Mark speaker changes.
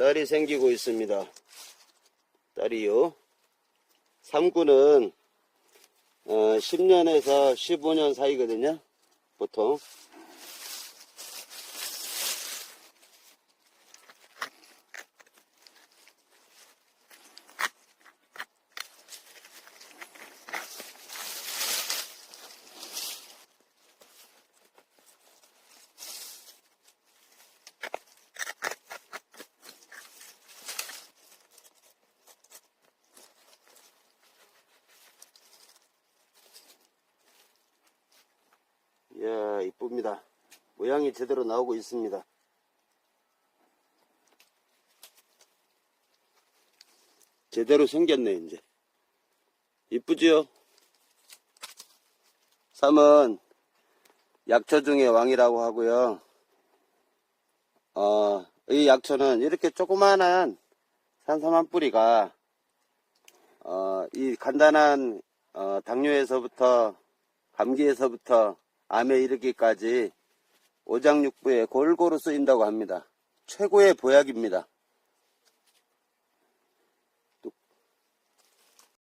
Speaker 1: 딸이 생기고 있습니다. 딸이요. 3구는 어, 10년에서 15년 사이거든요. 보통. 이야, 이쁩니다. 모양이 제대로 나오고 있습니다. 제대로 생겼네, 이제. 이쁘지요? 삼은 약초 중의 왕이라고 하고요. 어, 이 약초는 이렇게 조그마한 산삼한 뿌리가, 어, 이 간단한, 어, 당뇨에서부터, 감기에서부터 암에 이르기까지 오장육부에 골고루 쓰인다고 합니다. 최고의 보약입니다.